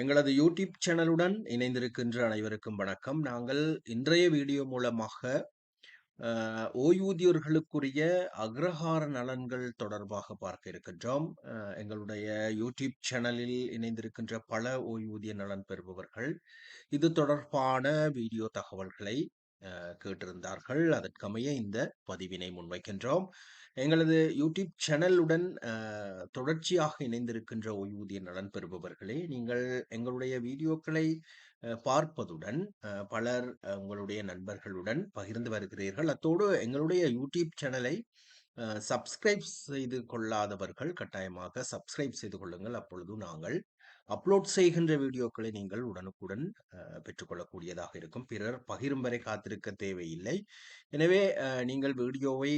எங்களது யூடியூப் சேனலுடன் இணைந்திருக்கின்ற அனைவருக்கும் வணக்கம். நாங்கள் இன்றைய வீடியோ மூலமாக ஓய்வூதியர்களுக்குரிய அக்ரஹார நலன்கள் தொடர்பாக பார்க்க இருக்கின்றோம். எங்களுடைய யூடியூப் சேனலில் இணைந்திருக்கின்ற பல ஓய்வூதிய நலன் பெறுபவர்கள் இது தொடர்பான வீடியோ தகவல்களை கேட்டிருந்தார்கள். அதற்கமைய இந்த பதிவினை முன்வைக்கின்றோம். எங்களது யூடியூப் சேனலுடன் தொடர்ச்சியாக இணைந்திருக்கின்ற ஓய்வூதிய நலன் பெறுபவர்களே, நீங்கள் எங்களுடைய வீடியோக்களை பார்ப்பதுடன் பலர் உங்களுடைய நண்பர்களுடன் பகிர்ந்து வருகிறீர்கள். அத்தோடு எங்களுடைய யூடியூப் சேனலை சப்ஸ்கிரைப் செய்து கொள்ளாதவர்கள் கட்டாயமாக சப்ஸ்கிரைப் செய்து கொள்ளுங்கள். அப்பொழுது நாங்கள் அப்லோட் செய்கின்ற வீடியோக்களை நீங்கள் உடனுக்குடன் பெற்றுக்கொள்ளக்கூடியதாக இருக்கும். பிறர் பகிரும் வரை காத்திருக்க தேவையில்லை. எனவே நீங்கள் வீடியோவை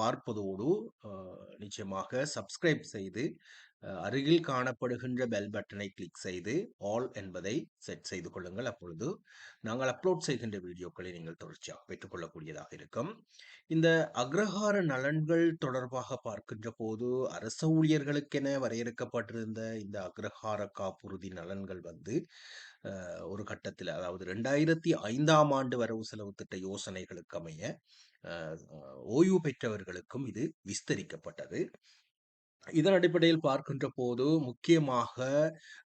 பார்ப்பதோடு நிச்சயமாக சப்ஸ்கிரைப் செய்து அருகில் காணப்படுகின்ற பெல் பட்டனை கிளிக் செய்து ஆல் என்பதை செட் செய்து கொள்ளுங்கள். அப்பொழுது நாங்கள் அப்லோட் செய்கின்ற வீடியோக்களை நீங்கள் தொடர்ச்சியாக பெற்றுக்கொள்ளக்கூடியதாக இருக்கும். இந்த அக்ரஹார நலன்கள் தொடர்பாக பார்க்கின்ற போது அரச ஊழியர்களுக்கென வரையறுக்கப்பட்டிருந்த இந்த அக்ரஹார காப்புறுதி நலன்கள் வந்து ஒரு கட்டத்தில் அதாவது 2005ஆம் ஆண்டு வரவு செலவு திட்ட யோசனைகளுக்கு அமைய ஓய்வு பெற்றவர்களுக்கும் இது விஸ்தரிக்கப்பட்டது. இதன் அடிப்படையில் பார்க்கின்ற போது முக்கியமாக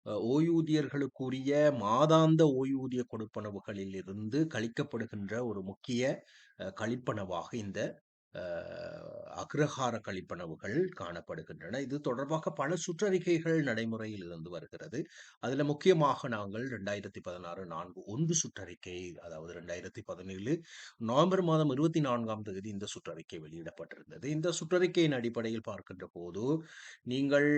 ஓய்வூதியர்களுக்குரிய மாதாந்த ஓய்வூதிய கொடுப்பனவுகளில் இருந்து கழிக்கப்படுகின்ற ஒரு முக்கிய கழிப்பனவாக இந்த அக்ரஹார கழிப்பனவுகள் காணப்படுகின்றன. இது தொடர்பாக பல சுற்றறிக்கைகள் நடைமுறையில் இருந்து வருகிறது. அதில் முக்கியமாக நாங்கள் 2016 4 1 சுற்றறிக்கை அதாவது 2017 நவம்பர் மாதம் 24ஆம் தேதி இந்த சுற்றறிக்கை வெளியிடப்பட்டிருந்தது. இந்த சுற்றறிக்கையின் அடிப்படையில் பார்க்கின்ற போது, நீங்கள்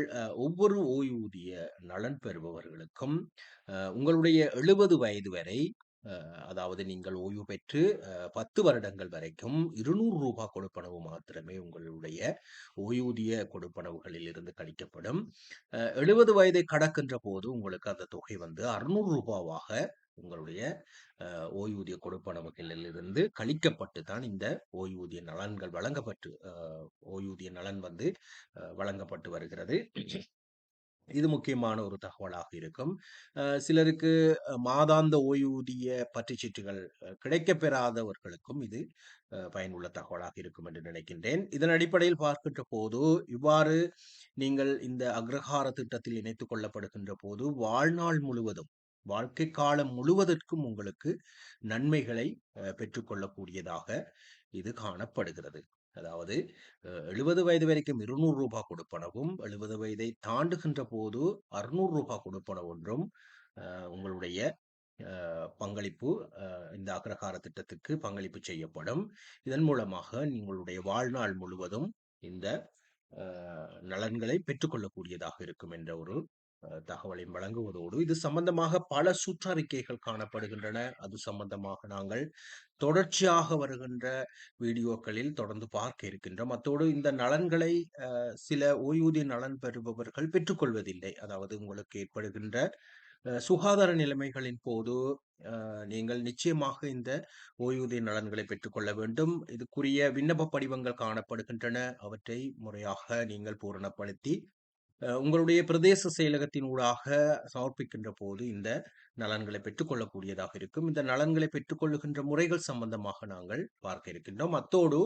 ஒவ்வொரு ஓய்வூதிய நலன் பெறுபவர்களுக்கும் உங்களுடைய 70 வயது வரை அதாவது நீங்கள் ஓய்வு பெற்று பத்து வருடங்கள் வரைக்கும் இருநூறு ரூபாய் கொடுப்பனவு மாத்திரமே உங்களுடைய ஓய்வூதிய கொடுப்பனவுகளில் இருந்து கழிக்கப்படும். எழுபது வயதை கடக்கின்ற போது உங்களுக்கு அந்த தொகை வந்து அறுநூறு ரூபாவாக உங்களுடைய ஓய்வூதிய கொடுப்பனவுகளில் இருந்து கழிக்கப்பட்டு தான் இந்த ஓய்வூதிய நலன்கள் வழங்கப்பட்டு ஓய்வூதிய நலன் வந்து வழங்கப்பட்டு வருகிறது. இது முக்கியமான ஒரு தகவலாக இருக்கும். சிலருக்கு மாதாந்த ஓய்வூதிய பற்றுச்சீட்டுகள் சீட்டுகள் கிடைக்கப்பெறாதவர்களுக்கும் இது பயனுள்ள தகவலாக இருக்கும் என்று நினைக்கின்றேன். இதன் அடிப்படையில் பார்க்கின்ற போது, இவ்வாறு நீங்கள் இந்த அக்ரஹார திட்டத்தில் இணைத்துக் கொள்ளப்படுகின்ற போது, வாழ்நாள் முழுவதும் வாழ்க்கை காலம் முழுவதற்கும் உங்களுக்கு நன்மைகளை பெற்றுக்கொள்ளக்கூடியதாக இது காணப்படுகிறது. அதாவது எழுபது வயது வரைக்கும் இருநூறு ரூபாய் கொடுப்பனவும், 70 வயதை தாண்டுகின்ற போது அறுநூறு ரூபா கொடுப்பன ஒன்றும் உங்களுடைய பங்களிப்பு இந்த அக்ரஹார திட்டத்துக்கு பங்களிப்பு செய்யப்படும். இதன் மூலமாக உங்களுடைய வாழ்நாள் முழுவதும் இந்த நலன்களை பெற்றுக்கொள்ளக்கூடியதாக இருக்கும் என்ற ஒரு தகவலையும் வழங்குவதோடு, இது சம்பந்தமாக பல சுற்றறிக்கைகள் காணப்படுகின்றன. அது சம்பந்தமாக நாங்கள் தொடர்ச்சியாக வருகின்ற வீடியோக்களில் தொடர்ந்து பார்க்க இருக்கின்றோம். அத்தோடு இந்த நலன்களை சில ஓய்வூதிய நலன் பெறுபவர்கள் பெற்றுக்கொள்வதில்லை. அதாவது உங்களுக்கு ஏற்படுகின்ற சுகாதார நிலைமைகளின் போது நீங்கள் நிச்சயமாக இந்த ஓய்வூதிய நலன்களை பெற்றுக்கொள்ள வேண்டும். இதுக்குரிய விண்ணப்ப படிவங்கள் காணப்படுகின்றன. அவற்றை முறையாக நீங்கள் பூரணப்படுத்தி உங்களுடைய பிரதேச செயலகத்தின் ஊடாக சமர்ப்பிக்கின்ற போது இந்த நலன்களை பெற்றுக்கொள்ளக்கூடியதாக இருக்கும். இந்த நலன்களை பெற்றுக்கொள்ளுகின்ற முறைகள் சம்பந்தமாக நாங்கள் பார்க்க இருக்கின்றோம். அத்தோடு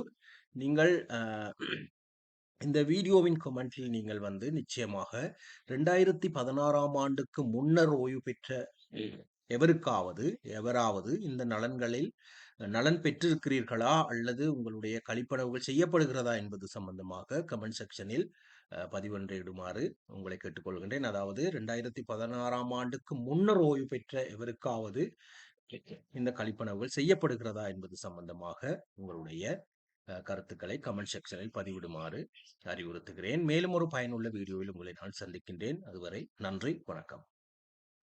நீங்கள் இந்த வீடியோவின் கமெண்டில் நீங்கள் வந்து நிச்சயமாக 2016ஆம் ஆண்டுக்கு முன்னர் ஓய்வு பெற்ற எவருக்காவது எவராவது இந்த நலன்களில் நலன் பெற்றிருக்கிறீர்களா? அல்லது உங்களுடைய கழிப்பனவுகள் செய்யப்படுகிறதா? என்பது சம்பந்தமாக கமெண்ட் செக்ஷனில் அ பதிவொன்றை இடுமாறு உங்களை கேட்டுக்கொள்கின்றேன். அதாவது 2016ஆம் ஆண்டுக்கு முன்னர் ஓய்வு பெற்ற எவருக்காவது இந்த கழிப்பனவுகள் செய்யப்படுகிறதா? என்பது சம்பந்தமாக உங்களுடைய கருத்துக்களை கமெண்ட் செக்ஷனில் பதிவிடுமாறு அறிவுறுத்துகிறேன். மேலும் ஒரு பயனுள்ள வீடியோவில் உங்களை நான் சந்திக்கின்றேன். அதுவரை நன்றி, வணக்கம்.